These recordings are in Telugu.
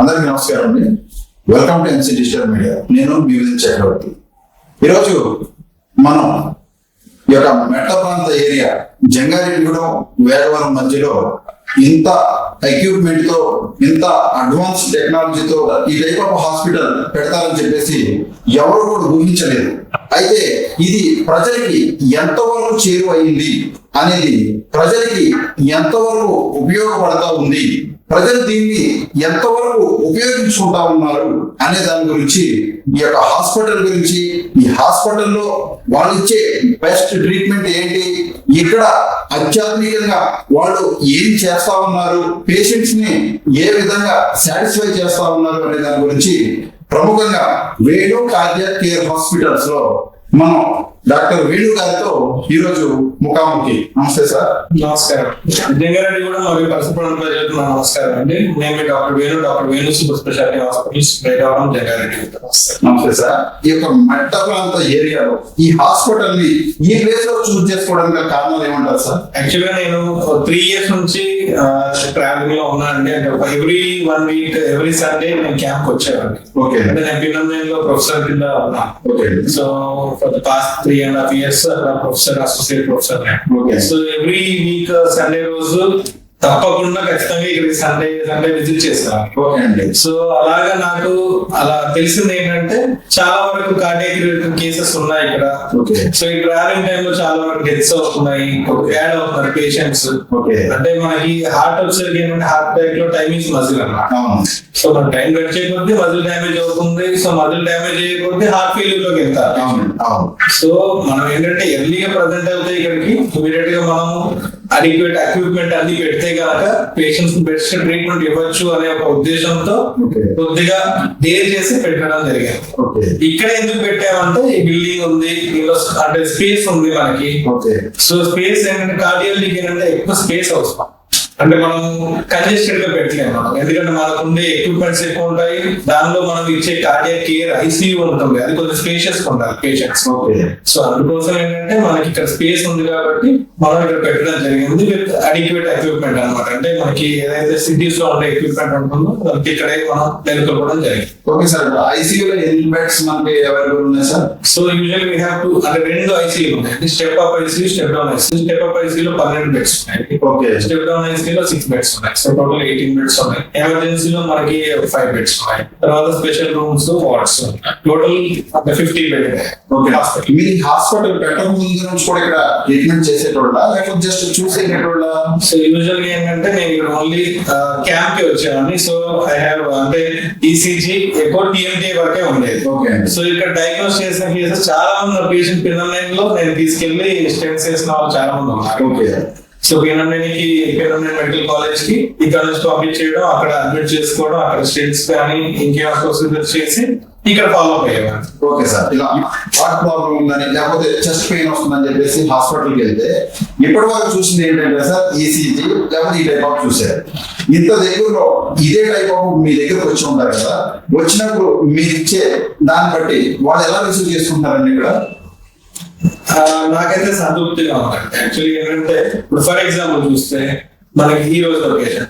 అందరికీ నమస్కారం అండి. Welcome to NC digital media నేను మీ చక్రవర్తి. ఈరోజు మనం ఈ యొక్క మెట్ట ప్రాంత ఏరియా జంగారెడ్డిగూడెం వేగవరం మధ్యలో ఇంత ఎక్విప్మెంట్తో ఇంత అడ్వాన్స్ టెక్నాలజీతో ఈ టైప్ ఆఫ్ హాస్పిటల్ పెడతారని చెప్పేసి ఎవరు కూడా ఊహించలేదు. అయితే ఇది ప్రజలకి ఎంతవరకు చేరువైంది అనేది ప్రజలకి ఎంతవరకు ఉపయోగపడతా ఉంది ప్రజలు దీన్ని ఎంతవరకు ఉపయోగించుకుంటా ఉన్నారు అనే దాని గురించి ఈ యొక్క హాస్పిటల్ గురించి ఈ హాస్పిటల్లో వాళ్ళు ఇచ్చే బెస్ట్ ట్రీట్మెంట్ ఏంటి ఇక్కడ ఆధ్యాత్మికంగా వాళ్ళు ఏం చేస్తా ఉన్నారు పేషెంట్స్ని ఏ విధంగా సాటిస్ఫై చేస్తా ఉన్నారు అనే దాని గురించి ప్రముఖంగా వేణు కార్డియాక్ కేర్ హాస్పిటల్స్లో మనం డాక్టర్ వేణు గారితో ఈరోజు ముఖాముఖి. నమస్తే సార్. నమస్కారం. జంగారెడ్డి కూడా మరియు ప్రజలకు నా నమస్కారం అండి. నేను doctor Venu doctor Venu super speciality hospitals బయటవరం Jangareddy నమస్తే సార్. ఈ యొక్క మెట్ట ప్రాంత ఏరియాలో ఈ హాస్పిటల్ని ఈ ప్లేస్లో చూస్ చేసుకోవడానికి గల కారణాలు ఏమంటారు సార్? యాక్చువల్గా నేను త్రీ ఇయర్స్ నుంచి ట్రావెలింగ్లో ఉన్నానండి. అంటే every one week every Sunday నేను క్యాంప్ వచ్చేవాడిని. ఓకే. అంటే నేను పిల్లల లో ప్రొఫెసర్ కింద ఉన్నాను. Okay. So for the past three and half years professor associate professor okay so every week Sunday రోజు తప్పకుండా ఖచ్చితంగా ఇక్కడికి సండే సండే విజిట్ చేస్తాను. ఓకే అండి. సో అలాగా నాకు అలా తెలిసింది ఏంటంటే చాలా వరకు కార్డియాక్ కేసెస్ ఉన్నాయి ఇక్కడ. సో ఈ ట్రావెలింగ్ టైంలో చాలా వరకు డెత్స్ అవుతున్నాయి యాడ్ అవుతున్నారు పేషెంట్స్ ఓకే అంటే మనకి హార్ట్ వచ్చేసరికి ఏంటంటే హార్ట్ అటాక్లో టైమింగ్స్ మజిల్ అన్నమాట. సో మన టైం గడిచే కొద్దీ మజిల్ డ్యామేజ్ అవుతుంది. సో మజిల్ డ్యామేజ్ అయ్యే హార్ట్ ఫెయిల్యూర్లోకి వెళ్తారు. సో మనం ఏంటంటే ఎర్లీగా ప్రజెంట్ అవుతే ఇక్కడికి. ఇమీడియట్గా మనం అడిక్వేట్ ఎక్విప్మెంట్ అన్ని పెడితే కనుక పేషెంట్స్ బెస్ట్ ట్రీట్మెంట్ ఇవ్వచ్చు అనే ఒక ఉద్దేశంతో కొద్దిగా డేర్ చేసి పెట్టడం జరిగింది. ఇక్కడ ఎందుకు పెట్టామంటే ఈ బిల్డింగ్ ఉంది దీనిలో అంటే స్పేస్ ఉంది మనకి. సో స్పేస్ ఏంటంటే కార్డియాలజీకి ఏంటంటే ఎక్కువ స్పేస్ అవసరం. అంటే మనం కంజెస్టెడ్గా పెట్టలేము మనం. ఎందుకంటే మనకు ఉండే ఎక్విప్మెంట్స్ ఎక్కువ ఉంటాయి. దానిలో మనం ఇచ్చే కార్డియా కేర్ ఐసీయూ ఉంటుంది. అది కొంచెం స్పేషియస్ ఉండాలి పేషెంట్స్ సో అందుకోసం ఏంటంటే మనకి ఇక్కడ స్పేస్ ఉంది కాబట్టి మనం ఇక్కడ పెట్టడం జరిగింది విత్ అడిక్వేట్ ఎక్విప్మెంట్ అన్నమాట. అంటే మనకి ఏదైతే సిటీస్లో ఉండే ఎక్విప్మెంట్ ఉంటుందో దానికి ఇక్కడే మనం నెలకొల్పడం జరిగింది. ఓకే సార్ ఐసీయూలో ఎన్ని బెడ్స్ మనకి అవైలబుల్ ఉన్నాయి sir? So usual we have to అంటే రెండు ఐసీలు ఉన్నాయి. స్టెప్ అప్ ఐసీలు స్టెప్ డౌన్ ఐసీలు స్టెప్ అప్ ఐసీలో పన్నెండు బెడ్స్ ఉన్నాయి. ఓకే. స్టెప్ డౌన్ ఐసీలో సిక్స్ బెడ్స్ ఉన్నాయి. సో టోటల్ ఎయిటీన్ బెడ్స్ ఉన్నాయి. ఎమర్జెన్సీలో మనకి ఫైవ్ బెడ్స్ ఉన్నాయి. తర్వాత special rooms wards total fifty bed ఈ హాస్పిటల్ పెట్టక ముందు నుంచి కూడా ఇక్కడ ట్రీట్మెంట్ చేసేటోళ్ళ? లేకపోతే జస్ట్ చూసేటోళ్ళ? సో యూజువల్గా ఏంటంటే నేను ఇక్కడ ఓన్లీ క్యాంప్కి వచ్చాను సో ఐ హావ్ అంటే ఈసీజీ ఎక్కువ టీఎంటీ వరకే ఉండేది. ఓకే సో ఇక్కడ డయాగ్నోస్ చేసిన కేసెస్ చాలా మంది పేషెంట్ పిల్లలైన్లో నేను తీసుకెళ్ళి స్టెంట్స్ చేసిన వాళ్ళు చాలా మంది ఉన్నారు. ఓకే సో పిల్లలకి పిల్లల మెడికల్ కాలేజ్కి ఇక్కడ నుంచి పంపించేయడం అక్కడ అడ్మిట్ చేసుకోవడం అక్కడ స్టేట్స్ కానీ ఇంకేమైనా ప్రొసీజర్స్ చేసి ఇక్కడ ఫాలో అప్ అయ్యేవారు ఓకే సార్. ఇలా హార్ట్ ప్రాబ్లం ఉందని లేకపోతే చెస్ట్ పెయిన్ వస్తుందని చెప్పేసి హాస్పిటల్కి వెళ్తే ఇప్పటి వరకు చూసింది ఏంటంటే సార్ ఈసీజీ లేకపోతే ఈ టైప్ ఆఫ్ చూసారు ఇంత దగ్గరలో ఇదే టైప్ ఆఫ్ మీ దగ్గరకు వచ్చి ఉంటారు కదా వచ్చినప్పుడు మీరు ఇచ్చే దాన్ని బట్టి వాళ్ళు ఎలా రిసీవ్ చేసుకుంటారండి ఇక్కడ? నాకైతే సంతృప్తిగా ఉంది. యాక్చువల్లీ ఏంటంటే ఇప్పుడు ఫర్ ఎగ్జాంపుల్ చూస్తే మనకి ఈ రోజు లొకేషన్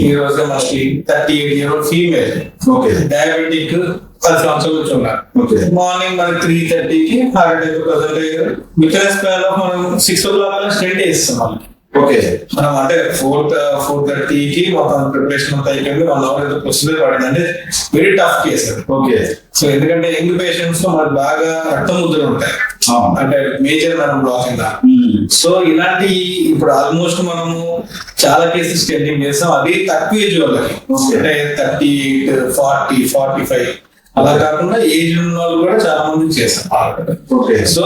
ఈ రోజు మనకి thirty eight year female okay diabetic పది సంవత్సరాల నుంచి ఉన్నారు. మార్నింగ్ మనకి త్రీ థర్టీకి heart attack present with span of మనం సిక్స్ ఓ క్లాక్ స్టెంట్ వేస్తాం వాళ్ళకి. ఓకే మనం అంటే ఫోర్ ఫోర్ థర్టీకి మొత్తం ప్రిపరేషన్ అంతా అయిపోయింది వన్ అవర్ ఏదో ప్రొసీజర్ పడింది. అంటే very tough case okay so ఎందుకంటే యంగ్ పేషెంట్స్లో మనకి బాగా రక్త ముద్రలు ఉంటాయి. అంటే మేజర్ మనం బ్లాక్ కింద. సో ఇలాంటి ఇప్పుడు ఆల్మోస్ట్ మనము చాలా కేసెస్ టెండింగ్ చేస్తాం అది తక్కువ ఏజ్ వాళ్ళకి. అంటే thirty eight forty forty five అలా కాకుండా ఏజ్ ఉన్న వాళ్ళు కూడా చాలా మంది చేస్తాం ఓకే. సో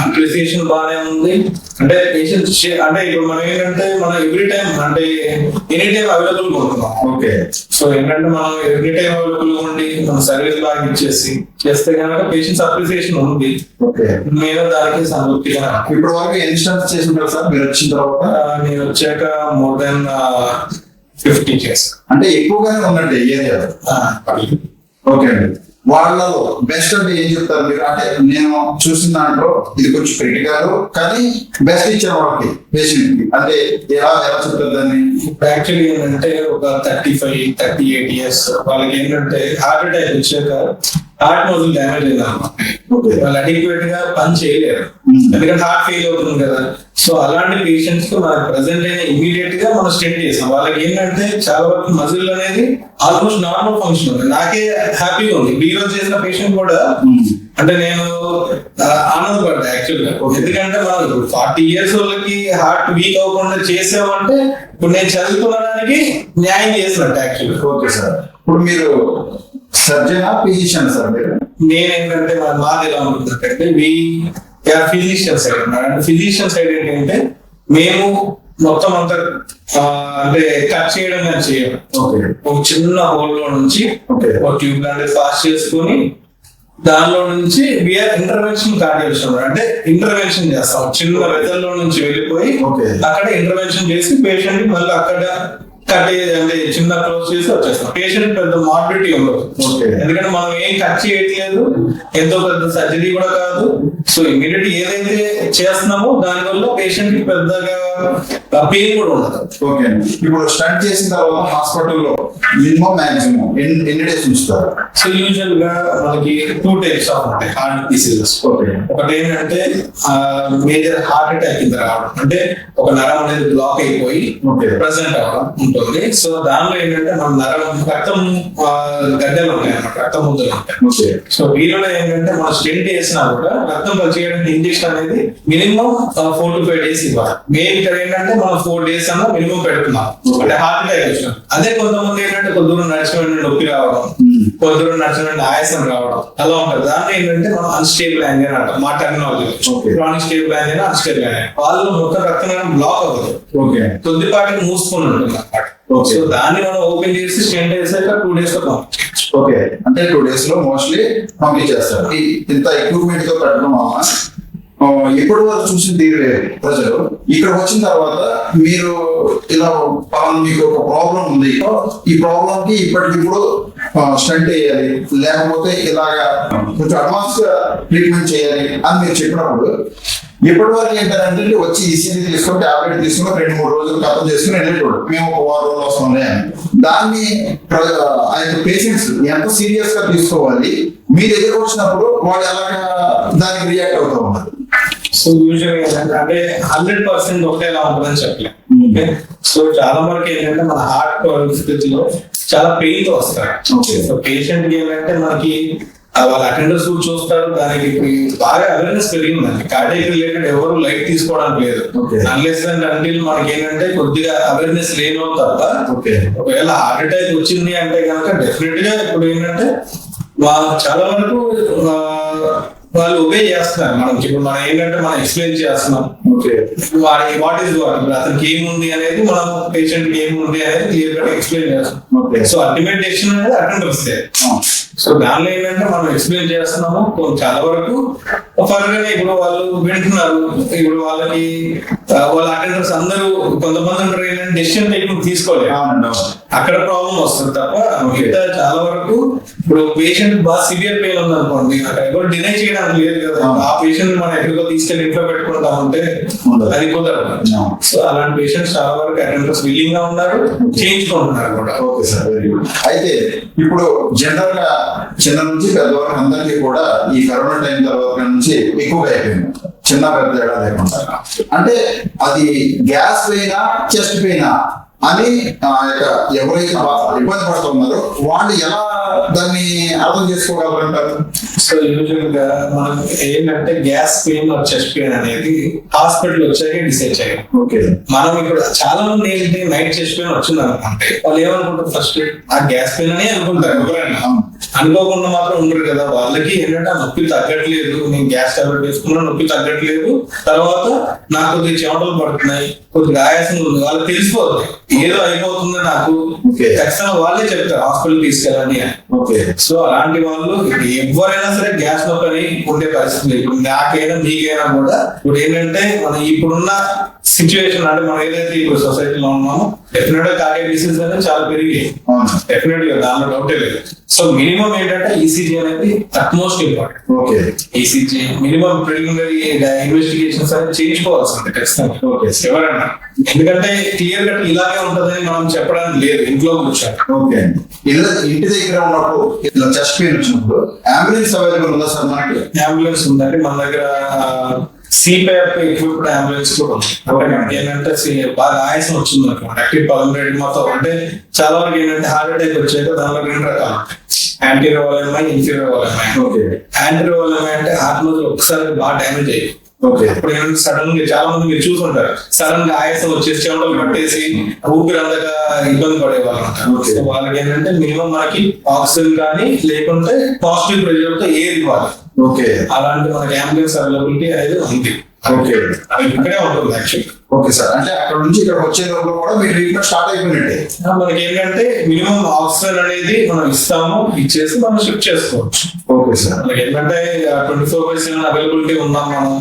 అప్రిసియేషన్ బాగానే ఉంది. అంటే పేషెంట్ అంటే ఇప్పుడు మనం ఏంటంటే మనం ఎవ్రీ టైం అంటే ఎనీ టైం అవైలబుల్గా ఉంటున్నాం. ఓకే. సో ఏంటంటే మనం ఎవ్రీ టైం అవైలబుల్గా ఉండి మన సర్వీస్ బాగా ఇచ్చేసి చేస్తే కనుక పేషెంట్స్ అప్రిసియేషన్ ఉంది. ఓకే. నేను దానికి సంతృప్తిగా ఇప్పటి వరకు ఎన్ని స్టార్ట్ చేసి సార్? మీరు వచ్చిన తర్వాత? నేను వచ్చాక మోర్ దెన్ ఫిఫ్టీ చేశాను అంటే ఎక్కువగానే ఏరియాలో. ఆ, ఓకే అండి. వాళ్ళలో బెస్ట్ అంటే ఏం చెప్తారు మీరు? అంటే నేను చూసిన దాంట్లో ఇది కొంచెం క్రిటికల్ కానీ బెస్ట్ ఇచ్చారు వాళ్ళకి పేషెంట్కి. అంటే ఎలా ఎలా చెప్తారు దాన్ని? యాక్చువల్లీ ఏంటంటే ఒక thirty five thirty eight years వాళ్ళకి ఏంటంటే హార్ట్ అటాక్ వచ్చాక హార్ట్ మజిల్ డ్యామేజ్ ఓకే వాళ్ళు అడిక్వేట్గా పని చేయలేరు. Hmm. ఎందుకంటే హార్ట్ ఫెయిల్ అవుతుంది కదా. సో అలాంటి పేషెంట్స్కి మనకు ప్రెసెంట్ అయిన ఇమీడియట్గా మనం స్టెంట్ చేసాం వాళ్ళకి ఏంటంటే చాలా వరకు మజిల్ అనేది ఆల్మోస్ట్ నార్మల్ ఫంక్షన్ ఉంది నాకే హ్యాపీగా ఉంది. ఈ రోజు చేసిన పేషెంట్ కూడా అంటే నేను ఆనందపడ్డా యాక్చువల్గా ఎందుకంటే మనం ఫార్టీ ఇయర్స్ వాళ్ళకి హార్ట్ వీక్ అవ్వకుండా చేసామంటే ఇప్పుడు నేను చదువుకున్నదానికి న్యాయం చేసినట్టు యాక్చువల్ ఓకే సార్ ఇప్పుడు మీరు సర్జన్ ఫిజిషియన్ సార్ మీరు? నేనేంటంటే మన మాది ఎలా ఉంటుందంటే వి ఫిజిషియన్ సైడ్ ఉన్నారు. అంటే ఫిజిషియన్ సైడ్ ఏంటంటే మేము మొత్తం అంతా అంటే కట్ చేయడం కానీ చేయం. ఓకే. ఒక చిన్న హోల్లో నుంచి ఒక ట్యూబ్ లాంటిది పాస్ చేసుకొని దానిలో నుంచి విఆర్ ఇంటర్వెన్షన్ కార్డియోషన్ అంటే ఇంటర్వెన్షన్ చేస్తాం. చిన్న వెదల్లో నుంచి వెళ్ళిపోయి ఓకే. అక్కడ ఇంటర్వెన్షన్ చేసి పేషెంట్ మళ్ళీ అక్కడ కట్ అంటే చిన్న క్లోజ్ చేసి వచ్చేస్తాం. పేషెంట్ పెద్ద మార్బిలిటీ ఉండదు. ఎందుకంటే మనం ఏం కట్ చేయట్లేదు ఎంతో పెద్ద సర్జరీ కూడా కాదు. సో ఇమీడియట్ ఏదైతే చేస్తున్నామో దానివల్ల పేషెంట్కి పెద్దగా పెయిన్ కూడా ఉండదు. ఓకే ఇప్పుడు స్టంట్ చేసిన తర్వాత హాస్పిటల్లో మినిమం మాక్సిమం ఎన్ని డేస్ ఉంచుతారు? సో యూజువల్గా మనకి టూ టైప్స్ ఆఫ్ ఉంటాయి. హార్ట్ డిసీజెస్ ఓకే ఒకటి ఏంటంటే మేజర్ హార్ట్ అటాక్ కింద రావడం. అంటే ఒక నరం అనేది బ్లాక్ అయిపోయి ప్రెసెంట్ అవ్వడం. ఉంటుంది సో దానిలో ఏంటంటే మన నరం రక్తం గడ్డలు ఉంటాయి అన్నమాట రక్తం ముద్దలు ఉంటాయి. సో వీరిలో ఏంటంటే మనం స్టెంట్ వేసినా కూడా రక్తం పనిచేయడానికి ఇంజెక్షన్ అనేది minimum four to five days ఇవ్వాలి. మెయిన్ ఇక్కడ ఏంటంటే మనం ఫోర్ డేస్ అన్న మినిమం పెడుతున్నాం. అంటే హార్ట్ అటాక్ వచ్చిన అదే కొంతమంది ఏంటంటే కొద్ది దూరం నడిచిన నొప్పి రావడం కొద్ది దూరం నడిచిన వెంటనే ఆయాసం రావడం. అలా ఉంటుంది. దాన్ని ఏంటంటే మనం అన్స్టేబుల్ యాంగిల్ అంటాం. మా technology. Chronic stable angle unstable angle వాళ్ళు మొత్తం రక్తం బ్లాక్ అవ్వదు ఓకే కొద్దిపాటి మూసుకొని ఉంటుంది అన్నమాట. సో దాన్ని మనం ఓపెన్ చేసి స్టెంట్ వేసాక టూ డేస్లో ఓకే అంటే టూ డేస్లో మోస్ట్లీ పంపించేస్తారు. ఇంత ఎక్విప్మెంట్తో పెట్టడం వల్ల ఇప్పటి వరకు చూసిన తీరు ప్రజలు. ఇక్కడ వచ్చిన తర్వాత మీరు ఇలా మీకు ఒక ప్రాబ్లం ఉంది. ఈ ప్రాబ్లం కి ఇప్పటికిప్పుడు స్టంట్ చేయాలి లేకపోతే ఇలాగా కొంచెం అడ్వాన్స్గా ట్రీట్మెంట్ చేయాలి అని మీరు చెప్పినప్పుడు ఇప్పటి వరకు ఏంటంటే వచ్చి ఈసీజీ తీసుకొని టాబ్లెట్ తీసుకుని రెండు మూడు రోజులు కథం చేసుకుని వెళ్ళేటోడు మేము ఒక వారం రోజులు వస్తాంలే దాన్ని ఆ యొక్క పేషెంట్స్ ఎంత సీరియస్గా తీసుకోవాలి మీ దగ్గరకు వచ్చినప్పుడు వాళ్ళు ఎలాగా దానికి రియాక్ట్ అవుతూ ఉన్నారు? సో యూజువల్ ఏంటంటే అంటే హండ్రెడ్ పర్సెంట్ ఒకేలా ఉంటుందని చెప్పలేం. Hmm. ఓకే సో చాలా వరకు ఏంటంటే మన హార్ట్ పరిస్థితిలో చాలా పెయిన్తో వస్తారు పేషెంట్కి ఏంటంటే మనకి వాళ్ళ అటెండర్స్ కూడా చూస్తారు. దానికి బాగా అవేర్నెస్ పెరిగిందండి కార్డియక్ రిలేటెడ్ ఎవరు లైట్ తీసుకోవడానికి లేదు. అన్లెస్ అండ్ అంటిల్ మనకి ఏంటంటే కొద్దిగా అవేర్నెస్ లేని తప్ప ఓకే ఒకవేళ హార్ట్ అటాక్ వచ్చింది అంటే కనుక డెఫినెట్గా ఇప్పుడు ఏంటంటే చాలా వరకు వాళ్ళు ఒబే చేస్తున్నారు మనకి ఇప్పుడు మనం ఏంటంటే మనం ఎక్స్ప్లెయిన్ చేస్తున్నాం. ఓకే వాడి వాట్ ఈస్ వాట్ ఇప్పుడు అతనికి ఏముంది అనేది మనం పేషెంట్కి ఏముంది అనేది క్లియర్గా ఎక్స్ప్లెయిన్ చేస్తాం ఓకే సో అల్టిమేట్ డెసిషన్ అనేది అటెండర్స్ సో దానిలో ఏంటంటే మనం ఎక్స్ప్లెయిన్ చేస్తున్నాము. కొ- చాలా వరకు ఫర్దర్ ఇప్పుడు వాళ్ళు వింటున్నారు. ఇప్పుడు వాళ్ళకి వాళ్ళ అటెండర్స్ అందరూ కొంతమంది ఉంటారు ఏంటంటే డెసిషన్ టేకింగ్ తీసుకోలేదు అక్కడ ప్రాబ్లం వస్తుంది తప్ప మిగతా చాలా వరకు ఇప్పుడు పేషెంట్ బాగా సివియర్ పెయిన్ ఉంది అనుకోండి అక్కడ ఎవరు డినై చేయడానికి లేదు కదా. ఆ పేషెంట్ మనం ఎక్కడికో తీసుకెళ్ళి ఇంట్లో పెట్టుకుంటా ఉంటే. అది కుదరదు. సో అలాంటి పేషెంట్స్ చాలా వరకు అటెండర్స్ విల్లింగ్గా ఉన్నారు చేయించుకుంటున్నారు కూడా. Okay sir very good. అయితే ఇప్పుడు జనరల్గా చిన్న నుంచి పెద్ద అందరికీ కూడా ఈ కరోనా టైం తర్వాత నుంచి ఎక్కువగా అయిపోయింది. చిన్న పెద్ద తేడా లేకుండా. అంటే అది గ్యాస్ పెయినా చెస్ట్ పెయినా అని ఆ యొక్క ఎవరైతే ఇబ్బంది పడుతున్నారో వాళ్ళు ఎలా దాన్ని అర్థం చేసుకోగలరంటారు? సో యూజువల్గా మనం ఏంటంటే గ్యాస్ పెయిన్ చెస్ట్ పెయిన్ అనేది హాస్పిటల్ వచ్చాకే డిసైడ్ చేయాలి. ఓకే. మనం ఇప్పుడు చాలా మంది ఏంటి నైట్ చెస్ట్ పెయిన్ వచ్చింది అనుకుంటే వాళ్ళు ఏమనుకుంటారు ఫస్ట్? ఆ గ్యాస్ పెయిన్ అని అనుకుంటారు ఎవరైనా. అనుకోకుండా మాత్రం ఉండరు కదా. వాళ్ళకి ఏంటంటే ఆ నొప్పి తగ్గట్లేదు. నేను గ్యాస్ టాబ్లెట్ వేసుకున్నా నొప్పి తగ్గట్లేదు. తర్వాత నాకు కొద్దిగా చెమటలు పడుతున్నాయి కొద్దిగా ఆయాసం ఉంది. వాళ్ళకి తెలిసిపోతుంది ఏదో అయిపోతుంది నాకు. ఖచ్చితంగా వాళ్ళే చెప్తారు హాస్పిటల్ తీసుకెళ్ళండి ఓకే. సో అలాంటి వాళ్ళు ఎవరైనా సరే గ్యాస్ నొప్పి అని ఉండే పరిస్థితి లేదు. నాకైనా మీకైనా కూడా ఇప్పుడు ఏంటంటే మనం ఇప్పుడున్న సిచ్యువేషన్ అంటే మనం ఏదైతే ఇప్పుడు సొసైటీలో ఉన్నామో డెఫినెట్గా కార్డియక్ డిసీజ్ అనేది చాలా పెరిగాయి అవును. డెఫినెట్గా దానిలో డౌటే లేదు. సో మినిమం ఏంటంటే ఈసీజీ అనేది utmost important okay ECG minimum preliminary investigations అనేది చేయించుకోవాల్సింది ఖచ్చితంగా. ఓకే ఎవరన్నా. ఎందుకంటే క్లియర్ కట్ ఇలాగే ఉంటదని మనం చెప్పడానికి లేదు ఇంట్లో కూర్చొని. ఓకే ఇల్లు ఇంటి దగ్గర ఉన్నప్పుడు ఇట్లా చెస్ట్ పెయిన్ వచ్చినప్పుడు అంబులెన్స్ అవైలబుల్ ఉందా సార్ మనకి? అంబులెన్స్ ఉందండి మన దగ్గర సిపిఎఫ్ ఎక్విప్డ్ అంబులెన్స్ కూడా ఉంది. మనకి ఏంటంటే సి- బాగా ఆయాసం వచ్చింది అనుకోండి యాక్టివ్ పల్మనరీ మొత్తం అంటే చాలా వరకు ఏంటంటే హార్ట్ అటాక్ వచ్చాక దానిలో రెండు రకాలు ఓకే యాంటీరియర్ వాళ్ళమై అంటే హార్ట్ మధ్య ఒకసారి బాగా డ్యామేజ్ అయ్యి ఇప్పుడు సడన్గా చాలా మంది మీరు చూసుంటారు సడన్గా ఆయాసం వచ్చేసి చెమటలు పట్టేసి ఊపిరి అందక ఇబ్బంది పడేవాళ్ళు. ఉంటారు సో వాళ్ళకి ఏంటంటే మినిమం మనకి ఆక్సిజన్ కానీ లేకుంటే పాజిటివ్ ప్రెషర్తో ఏది ఇవ్వాలి. ఓకే అలాంటి మనకి అంబులెన్స్ అవైలబిలిటీ అనేది ఉంది. ఓకే అది ఇక్కడే ఉంటుంది యాక్చువల్లీ ఓకే సార్ అంటే అక్కడ నుంచి ఇక్కడ వచ్చే లోపల కూడా మీ ట్రీట్మెంట్ స్టార్ట్ అయిపోయినట్టే. మనకి ఏంటంటే మినిమం ఆక్సిజన్ అనేది మనం ఇస్తాము ఇచ్చేసి మనం షిఫ్ట్ చేసుకోవచ్చు. ఓకే సార్ మనకి ఏంటంటే twenty four by seven availability ఉన్నాం మనం.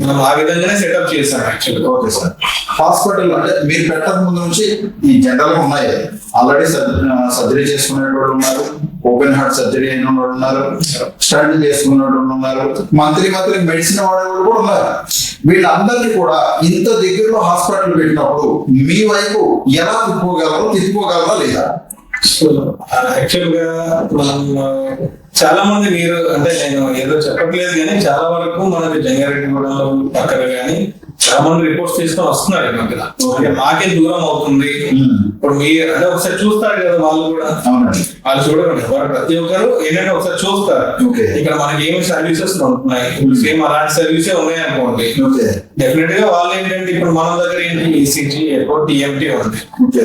మనం ఆ విధంగానే సెటప్ చేశాం యాక్చువల్గా ఓకే సార్ హాస్పిటల్ అంటే మీరు పెట్టక ముందు నుంచి ఈ జనరల్గా ఉన్నాయి. ఆల్రెడీ సర్జరీ చేసుకునే వాళ్ళు ఉన్నారు ఓపెన్ హార్ట్ సర్జరీ అయిన వాళ్ళు ఉన్నారు స్టంట్ చేసుకున్న వాళ్ళు ఉన్నారు మంత్లీ మంత్లీ మెడిసిన్ వాడే వాళ్ళు కూడా ఉన్నారు. వీళ్ళందరినీ కూడా ఇంత దగ్గరలో హాస్పిటల్ పెట్టినప్పుడు మీ వైపు ఎలా తిప్పుకోగలరో తిప్పుకోగలరా లేదా? యాక్చువల్గా మనం చాలా మంది మీరు అంటే నేను ఏదో చెప్పట్లేదు కానీ చాలా వరకు మనకి జంగారెడ్డి గూడెంలో పక్కన కానీ చాలా మంది రిపోర్ట్స్ తీసుకొని వస్తున్నారు ఈ మధ్యన. అంటే మాకే దూరం అవుతుంది. ఇప్పుడు మీ అంటే ఒకసారి చూస్తారు కదా వాళ్ళు కూడా. వాళ్ళు చూడండి వారు ప్రతి ఒక్కరు ఏంటంటే ఒకసారి చూస్తారు. ఇక్కడ మనకి ఏమి సర్వీసెస్ ఉంటున్నాయి? సేమ్ అలాంటి సర్వీసే ఉన్నాయి అనుకోండి ఓకే. డెఫినెట్గా వాళ్ళు ఏంటంటే ఇప్పుడు మన దగ్గర ఏంటి? ఈసీజీ ఎక్కువ టీఎంటీ ఉంది.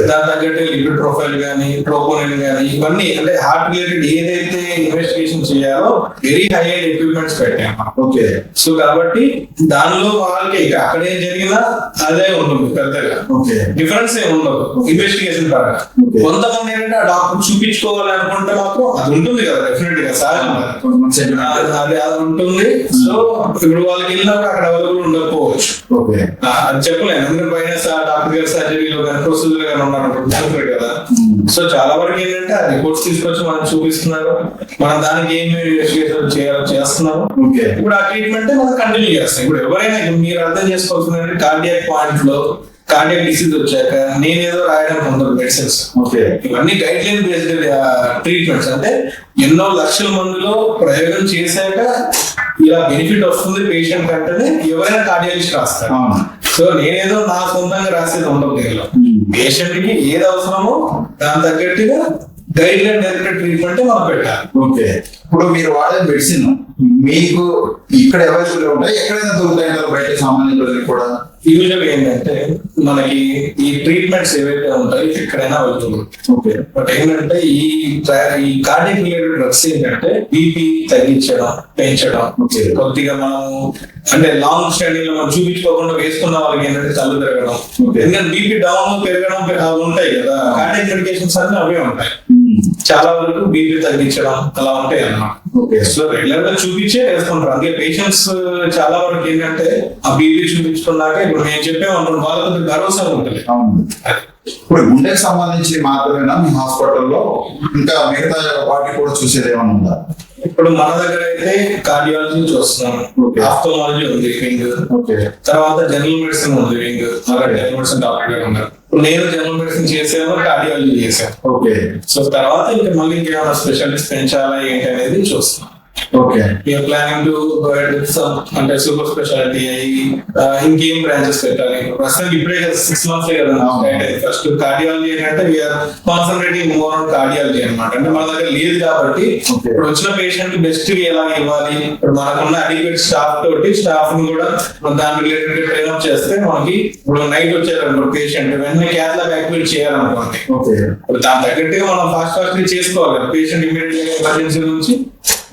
దాని తగ్గట్టు లిపిడ్ ప్రొఫైల్ కానీ ట్రోపోనిన్ కానీ ఇవన్నీ అంటే హార్ట్ రిలేటెడ్ ఏదైతే ఇన్వెస్టిగేషన్ చేయాలో వెరీ హై ఎండ్ ఎక్విప్మెంట్స్ పెట్టాం మనం. ఓకే. సో కాబట్టి దానిలో వాళ్ళకి ఇక అక్కడ ఏం జరిగినా అదే ఉంటుంది పెద్దగా. డిఫరెన్స్ ఏమి ఉండదు ఇన్వెస్టిగేషన్ పరంగా. కొంతమంది ఏంటంటే ఆ డాక్టర్ చూపించుకోవాలి అనుకుంటే మాత్రం అది ఉంటుంది కదా డెఫినెట్గా సహజంగా. అది అది ఉంటుంది. సో ఇప్పుడు వాళ్ళకి వెళ్ళినప్పుడు అక్కడ అవైలబుల్ ఉండకపోవచ్చు. అది చెప్పలేను. ఎందుకంటే పైన డాక్టర్ గారు సర్జరీలో కానీ ప్రొసీజర్ గానీ ఉన్నారు కదా. సో చాలా వరకు ఏంటంటే ఆ రిపోర్ట్స్ తీసుకొచ్చి మనం చూపిస్తున్నారు. మనం దానికి ఏమి ఇన్వెస్టిగేషన్ చేయాలో చేస్తున్నాము. ఓకే. ఇప్పుడు ఆ ట్రీట్మెంట్ మనం కంటిన్యూ చేస్తాం. ఇప్పుడు ఎవరైనా మీరు అర్థం చేసుకోవాల్సింది కార్డియాక్ పాయింట్లో కార్డియాక్ డిసీజ్ వచ్చాక నేనేదో రాయడానికి ఉండదు మెడిసిన్స్ ఓకే. ఇవన్నీ గైడ్ లైన్ బేస్డ్ ట్రీట్మెంట్స్ అంటే ఎన్నో లక్షల మందిలో ప్రయోగం చేశాక ఇలా బెనిఫిట్ వస్తుంది పేషెంట్ అంటేనే ఎవరైనా కార్డియాలజిస్ట్ రాస్తారు. సో నేనేదో నా సొంతంగా రాసేది ఉండదు దీనిలో. పేషెంట్కి ఏది అవసరమో దాని తగ్గట్టుగా గైడ్ లైన్ డైరెక్ట్ ట్రీట్మెంట్ మనం పెట్టాలి. ఓకే. ఇప్పుడు మీరు వాడే మెడిసిన్ మీకు ఇక్కడ అవైలబుల్ ఉంటాయి? ఎక్కడైనా దొరుకుతాయి? బయట సామాన్య ప్రజలకు కూడా? యూజువల్ ఏంటంటే మనకి ఈ ట్రీట్మెంట్స్ ఏవైతే ఉంటాయో ఎక్కడైనా వెళ్తుంది ఓకే. బట్ ఏంటంటే ఈ ఈ కార్డియక్ రిలేటెడ్ డ్రగ్స్ ఏంటంటే బీపీ తగ్గించడం పెంచడం. కొద్దిగా మనం అంటే లాంగ్ స్టడీ లో మనం చూపించుకోకుండా వేసుకున్న వాళ్ళకి ఏంటంటే తిరగడం Okay. ఎందుకంటే బీపీ డౌన్ పెరగడం ఉంటాయి కదా. కార్డియక్ మెడికేషన్స్ అన్ని అవే ఉంటాయి. చాలా వరకు బీపీ తగ్గించడం అలా ఉంటాయి అన్నమాట. ఓకే సో రెగ్యులర్గా చూపించే వేసుకుంటారు అందుకే పేషెంట్స్ చాలా వరకు ఏంటంటే ఆ బీపీ చూపించుకున్నాక ఇప్పుడు నేను చెప్పే ఉంటాను వాళ్ళకి భరోసా ఉంటుంది. ఇప్పుడు గుండెకి సంబంధించి మాత్రమేనా మీ హాస్పిటల్లో? ఇంకా మిగతా వాటికి కూడా చూసేది ఏమైనా ఉందా? ఇప్పుడు మన దగ్గర అయితే కార్డియాలజీ చూస్తున్నాం. ఆఫ్థమాలజీ ఉంది వింగ్ ఓకే తర్వాత జనరల్ మెడిసిన్ ఉంది వింగ్ జనరల్ మెడిసిన్ డాక్టర్ గారు ఉన్నారు. నేను జనరల్ మెడిసిన్ చేసాను కార్డియాలజీ చేశాను. ఓకే సో తర్వాత ఇంకా మళ్ళీ ఇంకేమైనా స్పెషలిస్ట్ పెంచాలా ఏంటి అనేది చూస్తున్నాం. ఓకే ప్లానింగ్ టు అంటే సూపర్ స్పెషాలిటీ అయ్యి ఇంకేం బ్రాంచెస్ పెట్టాలి. ప్రస్తుతానికి ఇప్పుడే సిక్స్ మంత్స్ కదా first cardiology we are concentrating more on cardiology అనమాట అంటే మన దగ్గర లేదు కాబట్టి. ఇప్పుడు వచ్చిన పేషెంట్ బెస్ట్ ఎలా ఇవ్వాలి? ఇప్పుడు మనకున్న అడిక్వేట్ స్టాఫ్ తోటి స్టాఫ్ని కూడా దాని రిలేటెడ్ ట్రైన్అప్ చేస్తే మనకి ఇప్పుడు నైట్ వచ్చారు పేషెంట్ వెంటనే క్యాథ్ యాక్టివేట్ చేయాలనుకోండి. దాని తగ్గట్టుగా మనం ఫాస్ట్ ఫాస్ట్ చేసుకోవాలి. పేషెంట్ ఇమీడియట్గా ఎమర్జెన్సీ నుంచి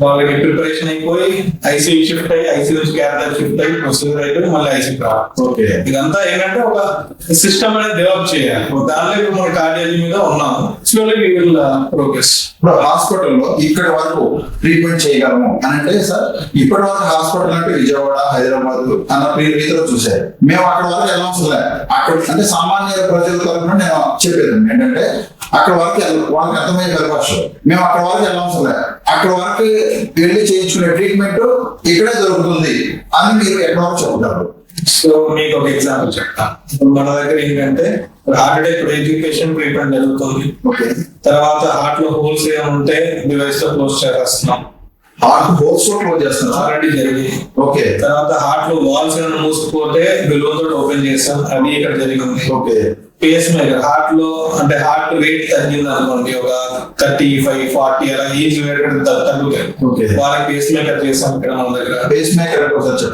వాళ్ళకి ప్రిపరేషన్ అయిపోయి ఐసీయూ షిఫ్ట్ అయ్యి ఐసీయూ క్యారెక్టర్ షిఫ్ట్ అయ్యి ప్రొసీజర్ అయిపోయి మళ్ళీ ఐసీయూ రావాలి. ఓకే. ఇదంతా ఏంటంటే ఒక సిస్టమ్ అనేది డెవలప్ చేయాలి. దానిలో ఇప్పుడు మన కార్డియాలజీ మీద ఉన్నాము. స్లోలీ వి విల్ ప్రోగ్రెస్ ఇప్పుడు హాస్పిటల్లో ఇక్కడి వరకు ట్రీట్మెంట్ చేయగలము అని అంటే సార్ ఇప్పటి వరకు హాస్పిటల్ అంటే విజయవాడ హైదరాబాద్ అన్న రీతిలో చూశారు. మేము అక్కడ వరకు వెళ్ళవసరం లే. అక్కడ అంటే సామాన్య ప్రజల తరఫున నేను చెప్పేది ఏంటంటే అక్కడ వరకు వెళ్ళ- వాళ్ళకి అర్థమయ్యే పరిభాష మేము అక్కడ వరకు వెళ్ళవసరం లే. అక్కడ వరకు వెళ్ళి చేయించుకునే ట్రీట్మెంట్ ఇక్కడే దొరుకుతుంది అని మీరు వరకు చెప్తారు. సో మీకు ఒక ఎగ్జాంపుల్ చెప్తాను మన దగ్గర ఏంటంటే హార్ట్ అటాక్ ఇప్పుడు ఎడ్యుకేషన్ ట్రీట్మెంట్ జరుగుతుంది. తర్వాత హార్ట్లో హోల్స్ ఏమైనా ఉంటే డివైస్తో క్లోజ్ చేస్తున్నాం హార్ట్ హోల్స్ క్లోజ్ చేస్తున్నారు ఆల్రెడీ జరిగింది. ఓకే. తర్వాత హార్ట్లో వాల్స్ ఏమైనా మూసుకుపోతే బిలోన్ తోటి ఓపెన్ చేస్తాం. అది ఇక్కడ జరిగింది. ఓకే. పేస్ మేకర్ హార్ట్లో అంటే హార్ట్ రేట్ తగ్గింది అనుకోండి ఒక థర్టీ ఫైవ్ ఫార్టీ అలా ఏజ్ తగ్గుతాయి. ఓకే. వాళ్ళకి పేస్ మేకర్ చేస్తాం ఇక్కడ మన దగ్గర. పేస్ మేకర్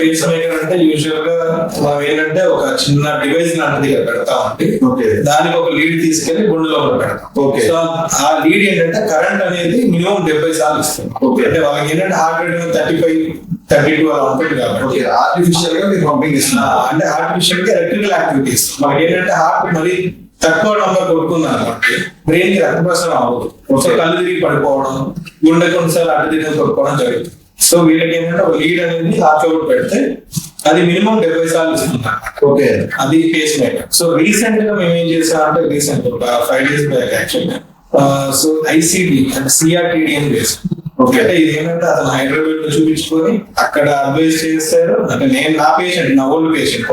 పేస్ మేకర్ అంటే యూజువల్గా మనం ఏంటంటే ఒక చిన్న డివైస్ లాంటిది పెడతామండి ఓకే. దానికి ఒక లీడ్ తీసుకెళ్ళి గుండెలో పెడతాం. Okay. సో ఆ లీడ్ ఏంటంటే కరెంట్ అనేది మినిమం డెబ్బై సార్లు ఇస్తుంది. అంటే వాళ్ళకి ఏంటంటే heart rate thirty five thirty two అలా ఉంటుంది కాబట్టి. ఓకే. ఆర్టిఫిషియల్గా మీరు పంపింగ్ ఇస్తున్నారు. అంటే ఆర్టిఫిషియల్గా ఎలక్ట్రికల్ యాక్టివిటీస్ మనకి ఏంటంటే హార్ట్ మరి తక్కువ నంబర్ కొడుతుంది అనుకోండి బ్రెయిన్కి రక్త ప్రసరణ అవ్వదు. Okay. కళ్ళు తిరిగి పడిపోవడం గుండె కొన్నిసార్లు అడ్డు తిరిగి కొట్టుకోవడం జరుగుతుంది. సో వీళ్ళకి ఏంటంటే ఒక లీడ్ అనేది హార్ట్లో పెడితే అది మినిమం డెబ్బై సార్లు ఇస్తుంది ఓకే. అది పేస్ మేకర్ సో రీసెంట్గా మేము ఏం చేసాం అంటే రీసెంట్ ఒక ఫైవ్ డేస్ బ్యాక్ యాక్చువల్గా సో ఐసిడి అంటే సిఆర్టీడి అని చేసాం Okay. అంటే ఇది ఏంటంటే అతను హైదరాబాద్లో చూపించుకొని అక్కడ అడ్వైస్ చేస్తారు అంటే నేను నా పేషెంట్ నా ఓల్డ్ పేషెంట్.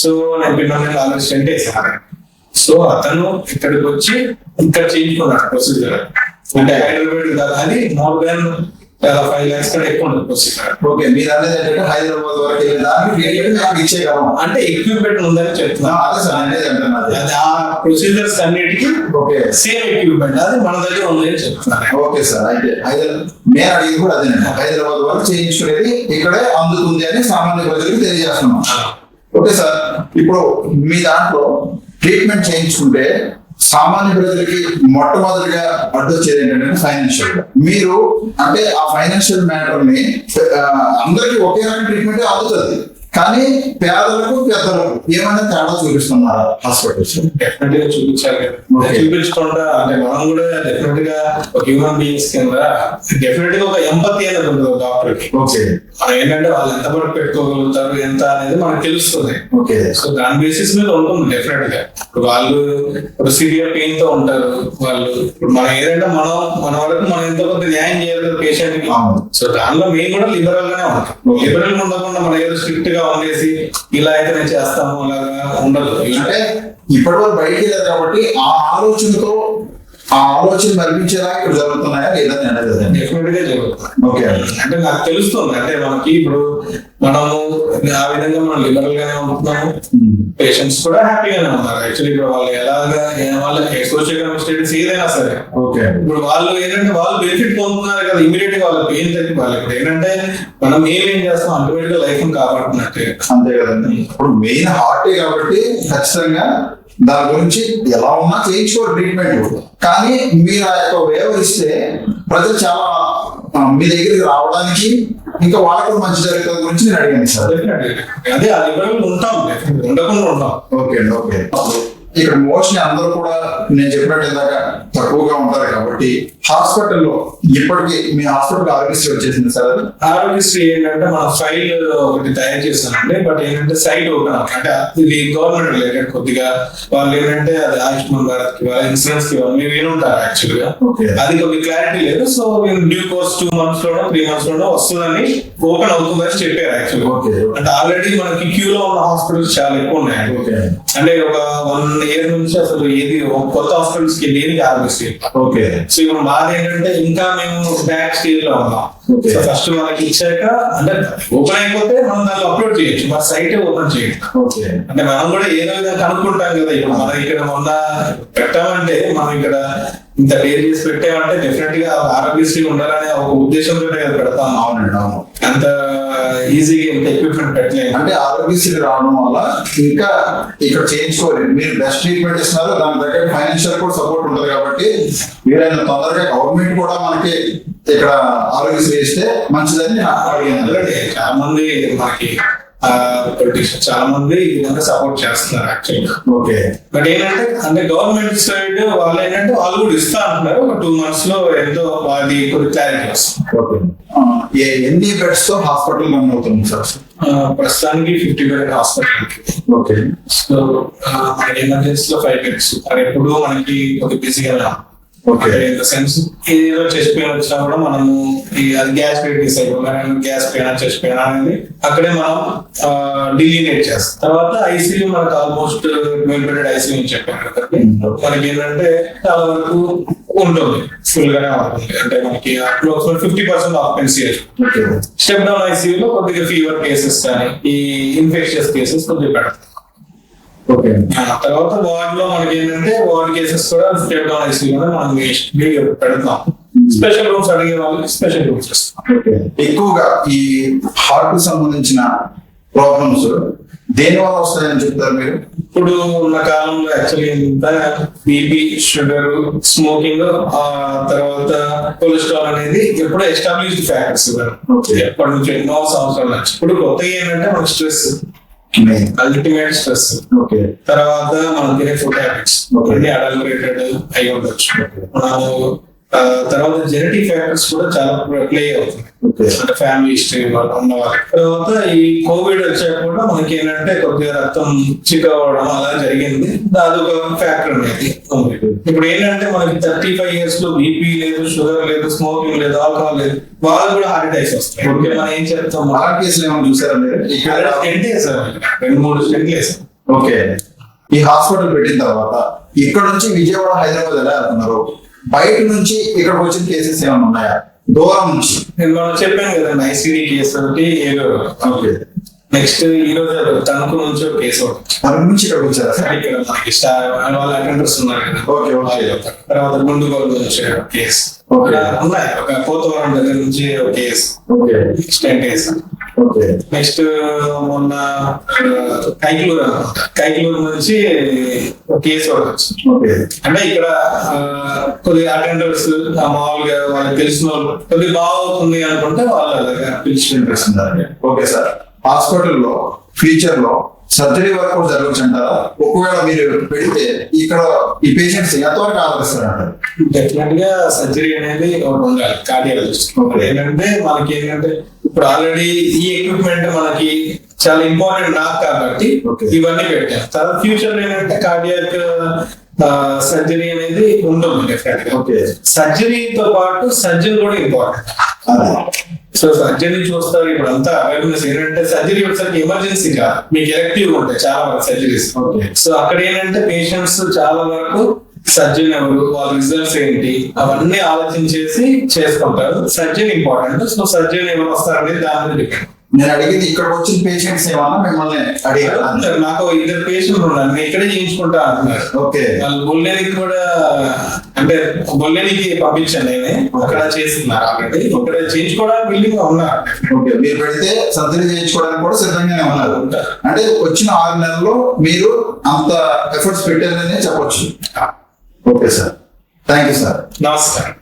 సో నేను పిల్లలు స్టెంట్ వేసాను సో అతను ఇక్కడికి వచ్చి ఇక్కడ చేయించుకున్నాడు ప్రొసీజర్ అంటే హైదరాబాద్ కాదు అది మోర్ దాన్ ఫైవ్ లాక్స్ కంటే ఎక్కువ ఉంటుంది ప్రొసీజర్ ఓకే మీరు అనేది ఏంటంటే హైదరాబాద్ వరకు వెళ్ళిన దానికి ట్రీట్మెంట్ నాకు ఇచ్చేయగలం. అంటే ఎక్విప్మెంట్ ఉందని చెప్తున్నాను అదే సార్ అనేది అంటున్నది అది. ఆ ప్రొసీజర్స్ అన్నిటికీ ఓకే. సేమ్ ఎక్విప్మెంట్ అది మన దగ్గర ఉంది అని చెప్తున్నారు ఓకే సార్ అయితే హైదరాబాద్ నేను అడిగింది కూడా అదేనండి హైదరాబాద్ వరకు చేయించుకునేది ఇక్కడే అందుతుంది అని సామాన్య ప్రజలకు తెలియజేస్తున్నాం. ఓకే సార్ ఇప్పుడు మీ దాంట్లో ట్రీట్మెంట్ చేయించుకుంటే సామాన్య ప్రజలకి మొట్టమొదటిగా అడ్డొచ్చేది ఏంటంటే ఫైనాన్షియల్గా. మీరు అంటే ఆ ఫైనాన్షియల్ మ్యాటర్ని అందరికి అందరికీ ఒకే రకం ట్రీట్మెంట్ అందుతుంది. కానీ పేదలకు పెద్దలకు ఏమైనా తేడా చూపిస్తున్నారా? హాస్పిటల్స్ డెఫినెట్గా చూపించాలి. చూపించకుండా అంటే మనం కూడా డెఫినెట్గా ఒక హ్యూమన్ బీయింగ్స్ కింద డెఫినెట్గా ఒక ఎంపతి అనేది ఉంటుంది డాక్టర్కి. ఓకే మనం ఏంటంటే వాళ్ళు ఎంత వరకు పెట్టుకోగలుగుతారు ఎంత అనేది మనకు తెలుస్తుంది. ఓకే సో దాని బేసిస్ మీద ఉంటుంది డెఫినెట్గా. ఇప్పుడు వాళ్ళు ఇప్పుడు సివియర్ పెయిన్తో ఉంటారు. వాళ్ళు ఇప్పుడు మనం ఏదంటే మనం మన వరకు మనం ఎంతో కొంత న్యాయం చేయాలి పేషెంట్కి. సో దానిలో మేము కూడా లిబరల్ గానే ఉంటాం. లిబరల్ ఉండకుండా మన ఏదో స్ట్రిక్ట్గా ఉండేసి ఇలా అయితే నేను చేస్తాము అలాగా ఉండదు. అంటే ఇప్పటి వరకు బయటికి కాబట్టి ఆ ఆలోచనతో ఆ ఆలోచన మరిపించేలా ఇక్కడ జరుగుతున్నాయా లేదా నేను జరుగుతుంది ఓకే అంటే నాకు తెలుస్తుంది. అంటే మనకి ఇప్పుడు మనము ఆ విధంగా మనం లిబరల్ గానే ఉంటున్నాము. పేషెంట్స్ కూడా హ్యాపీగానే ఉన్నారు. యాక్చువల్లీ ఇప్పుడు వాళ్ళు ఎలాగా వాళ్ళ సోషల్ ఎకనామిక్ స్టేటస్ ఏదైనా సరే. ఓకే ఇప్పుడు వాళ్ళు ఏంటంటే వాళ్ళు బెనిఫిట్ పొందుతున్నారు కదా ఇమీడియట్గా వాళ్ళ పెయిన్ తగ్గి వాళ్ళు ఇప్పుడు ఏంటంటే మనం ఏమేం చేస్తాం అల్టిమేట్గా లైఫ్ కాపాడుతున్నట్టే. అంతే కదండి. ఇప్పుడు మెయిన్ హార్టే కాబట్టి ఖచ్చితంగా దాని గురించి ఎలా ఉన్నా చేయించుకోరు ట్రీట్మెంట్ కానీ మీరు ఆ యొక్క వేవ్ ఇస్తే ప్రజలు చాలా మీ దగ్గరికి రావడానికి ఇంకా వాళ్ళకు మంచి జరుగుతుంది గురించి నేను అడిగాను సార్. అదే ఆ లిబరల్ ఉంటాం. ఉండకుండా ఉంటాం ఓకే అండి ఓకే ఇక్కడ మోస్ట్లీ అందరూ కూడా నేను చెప్పినట్టు ఇందాక తక్కువగా ఉంటారు కాబట్టి హాస్పిటల్లో ఇప్పటికీ మీ హాస్పిటల్ ఆరోగ్యశ్రీ వచ్చేసింది సార్? ఆరోగ్యశ్రీ ఏంటంటే మన ఫైల్ ఒకటి తయారు చేస్తానండి బట్ ఏంటంటే సైట్ ఓపెన్ అంటే ఇది గవర్నమెంట్ రిలేటెడ్ కొద్దిగా వాళ్ళు ఏంటంటే అది ఆయుష్మాన్ భారత్కి వాళ్ళ ఇన్సూరెన్స్కి వాళ్ళు మీరు ఉంటారు యాక్చువల్గా. అది కొద్ది క్లారిటీ లేదు. So due course two months లోనో త్రీ మంత్స్ లోనో వస్తుందని ఓపెన్ అవుతుందని చెప్పారు యాక్చువల్ ఓకే. అంటే ఆల్రెడీ మనకి క్యూ లో ఉన్న హాస్పిటల్స్ చాలా ఎక్కువ ఉన్నాయి. ఓకే. అంటే ఒక వన్ ఇయర్ నుంచి అసలు ఏది కొత్త హాస్పిటల్స్కి దేనికి ఆరోగ్యశ్రీ ఓకే. సో ఇప్పుడు మాది ఏంటంటే ఇంకా మేము బ్యాక్ స్టేజ్లో ఉన్నాం. సో ఫస్ట్ వాళ్ళకి ఇచ్చాక అంటే ఓపెన్ అయిపోతే మనం దాన్ని అప్లోడ్ చేయొచ్చు మా సైట్ ఓపెన్ ఓకే. అంటే మనం కూడా ఏదో విధంగా కనుక్కుంటాం కదా ఇప్పుడు మనం ఇక్కడ మొన్న పెట్టామంటే మనం ఇక్కడ ఇంత డేర్ చేసి పెట్టామంటే డెఫినెట్గా ఆరోగ్యశ్రీ ఉండాలనే ఒక ఉద్దేశంతో పెడతాం అవునండి అవును. అంత ఈజీగా ఇంత ఎక్విప్మెంట్ పెట్టలేము. అంటే ఆరోగ్యశ్రీ రావడం వల్ల ఇంకా ఇక్కడ చేయించుకోలేదు. మీరు బెస్ట్ ట్రీట్మెంట్ ఇస్తున్నారు దాని దగ్గర ఫైనాన్షియల్ కూడా సపోర్ట్ ఉంటుంది కాబట్టి వీలైన తొందరగా గవర్నమెంట్ కూడా మనకి ఇక్కడ ఆరోగ్యశ్రీ వేస్తే మంచిదని అడిగాను చాలా మంది మనకి పొలిటీషియన్ చాలా మంది ఈ విధంగా సపోర్ట్ చేస్తున్నారు యాక్చువల్గా ఓకే. బట్ ఏంటంటే అంటే గవర్నమెంట్ సైడ్ వాళ్ళు ఏంటంటే వాళ్ళు కూడా ఇస్తా అంటున్నారు ఒక టూ మంత్స్లో ఎంతో అది కొద్ది క్లారిటీ వస్తుంది. ఓకే. ఎన్ని బెడ్స్తో హాస్పిటల్ రన్ అవుతుంది సార్? ప్రస్తుతానికి fifty bed hospital okay. So మనకి ఎమర్జెన్సీ లో ఫైవ్ బెడ్స్ అది ఎప్పుడు మనకి ఒక బిజీగా ఇన్ ద సెన్స్ ఏదో చెస్ట్ పెయిన్ వచ్చినా కూడా మనము అది gas pain decide gas pain chest pain అనేది అక్కడే మనం డిలీనేట్ చేస్తాం. తర్వాత ఐసీయూ మనకు ఆల్మోస్ట్ మెయిన్ ఐసీయూ అని చెప్పాను కదండి. మనకి ఏంటంటే చాలా వరకు ఉంటుంది. ఫుల్ గానే ఉంటుంది. అంటే మనకి approximate fifty percent occupancy step down ఐసీయూలో కొద్దిగా ఫీవర్ కేసెస్ కానీ ఈ ఇన్ఫెక్షన్స్ కేసెస్ కొద్దిగా పెడతాం ఓకే ఆ తర్వాత వార్డ్లో మనకి ఏంటంటే వార్డ్ కేసెస్ కూడా స్టెప్ డౌన్ ఐసీయూలో మనం పెడతాం. స్పెషల్ రూమ్స్ అడిగే వాళ్ళకి స్పెషల్ రూమ్స్ ఎక్కువగా ఈ హార్ట్కు సంబంధించిన ప్రాబ్లమ్స్ దేని వల్ల వస్తాయని చెప్తారు మీరు? ఇప్పుడు ఉన్న కాలంలో యాక్చువల్లీ బీపీ షుగర్ స్మోకింగ్ ఆ తర్వాత కొలెస్ట్రాల్ అనేది ఎప్పుడో ఎస్టాబ్లిష్డ్ ఫ్యాక్టర్స్. ఎప్పటి నుంచి ఎన్నో సంవత్సరాల నుంచి ఇప్పుడు కొత్తగా ఏంటంటే మన స్ట్రెస్. అల్టిమేట్ స్ట్రెస్ ఓకే తర్వాత మనం తినే ఫుడ్ హ్యాబిట్స్. అన్ని అడల్టరేటెడ్ అయి ఉండొచ్చు. మనము ఆ, తర్వాత జెనెటిక్ ఫ్యాక్టర్స్ కూడా చాలా ప్లే అవుతుంది అంటే ఫ్యామిలీ హిస్టరీ వాళ్ళు ఉన్న వాళ్ళకి తర్వాత ఈ కోవిడ్ వచ్చాక కూడా మనకి ఏంటంటే కొద్దిగా రక్తం చిక్ అవ్వడం అలా జరిగింది. అదొక ఫ్యాక్టర్ అనేది. ఇప్పుడు ఏంటంటే మనకి థర్టీ ఫైవ్ ఇయర్స్లో బీపీ లేదు షుగర్ లేదు స్మోకింగ్ లేదు ఆల్కహాల్ లేదు. వాళ్ళు కూడా హార్ట్ అటాక్స్ వస్తాయి. ఓకే మనం ఏం చెప్తాం? అలా కేసులు ఏమైనా చూసారా మీరు? స్టెంట్ వేసాం రెండు మూడు స్టెంట్ వేసాం ఓకే ఈ హాస్పిటల్ పెట్టిన తర్వాత ఇక్కడ నుంచి విజయవాడ హైదరాబాద్ ఎలా వెళ్తున్నారు? బయట నుంచి ఇక్కడికి వచ్చిన కేసెస్ ఏమైనా ఉన్నాయా? దూరం నుంచి. నేను మనం చెప్పాను కదండి ఐసీడీ కేసు ఒకటి ఏదో ఓకే. నెక్స్ట్ ఈ రోజు తణుకు నుంచి ఒక కేసు ఒకటి. నుంచి ఇక్కడికి వచ్చారా? సార్ ఇక్కడ మనకి స్టార్ వాళ్ళ అటెండర్స్ ఉన్నారు కదా. Okay okay. తర్వాత గుండుగోలు నుంచి కేసు ఉన్నాయి ఒక పోతవరం దగ్గర నుంచి ఒక case okay. Extent case okay next మొన్న కైకలూరు కైకలూరు నుంచి ఒక కేసు ఒకటి అంటే ఇక్కడ కొద్దిగా అటెండర్స్ మామూలుగా వాళ్ళకి తెలిసిన వాళ్ళు కొద్దిగా బాగుంది అనుకుంటే వాళ్ళు అలాగా పిలిచి ఓకే సార్. హాస్పిటల్లో ఫ్యూచర్లో సర్జరీ వరకు కూడా జరగచ్చు అంటారా? ఒకవేళ మీరు పెడితే ఇక్కడ ఈ పేషెంట్స్ ఎంతవరకు ఆదరిస్తారంటారు? డెఫినెట్గా సర్జరీ అనేది ఒకటి ఉండాలి కార్డియాలజిస్ట్. ఏంటంటే మనకి ఏంటంటే ఇప్పుడు ఆల్రెడీ ఈ ఎక్విప్మెంట్ మనకి చాలా ఇంపార్టెంట్ నాకు కాబట్టి. ఇవన్నీ పెట్టాను తర్వాత ఫ్యూచర్లో ఏంటంటే కార్డియాక్ సర్జరీ అనేది ఉంటుంది డెఫినెట్గా. సర్జరీతో పాటు సర్జన్ కూడా ఇంపార్టెంట్ సో సర్జరీ చూస్తారు ఇప్పుడు అంతా అవేర్నెస్ ఏంటంటే సర్జరీ వచ్చేసరికి ఎమర్జెన్సీ కాదు మీకు ఎలక్టివ్ ఉంటాయి చాలా వరకు సర్జరీస్ ఓకే సో అక్కడ ఏంటంటే పేషెంట్స్ చాలా వరకు సర్జన్ ఎవరు వాళ్ళ రిజల్ట్స్ ఏంటి అవన్నీ ఆలోచించేసి చేసుకుంటారు. సర్జన్ ఇంపార్టెంట్ సో సర్జన్ ఎవరు వస్తారనేది దాని డిపెండ్ నేను అడిగింది ఇక్కడికి వచ్చిన పేషెంట్స్ ఏమన్నా మిమ్మల్ని అడిగారా? నాకు ఇద్దరు పేషెంట్ ఉన్నారు. నేను ఇక్కడే చేయించుకుంటా అంటున్నారు. ఓకే. వాళ్ళు బొల్లేనికి కూడా అంటే బొల్లేనికి పంపించాను నేనే. అక్కడ చేస్తున్నారు ఆల్రెడీ. ఇక్కడ చేయించుకోవడానికి బిల్డింగ్ ఉన్నారు. ఓకే. మీరు పెడితే సర్జరీ చేయించుకోవడానికి కూడా సిద్ధంగానే ఉన్నారు. అంటే వచ్చిన ఆరు నెలల్లో మీరు అంత ఎఫర్ట్స్ పెట్టారనే చెప్పొచ్చు. Okay sir. Thank you sir నమస్కారం.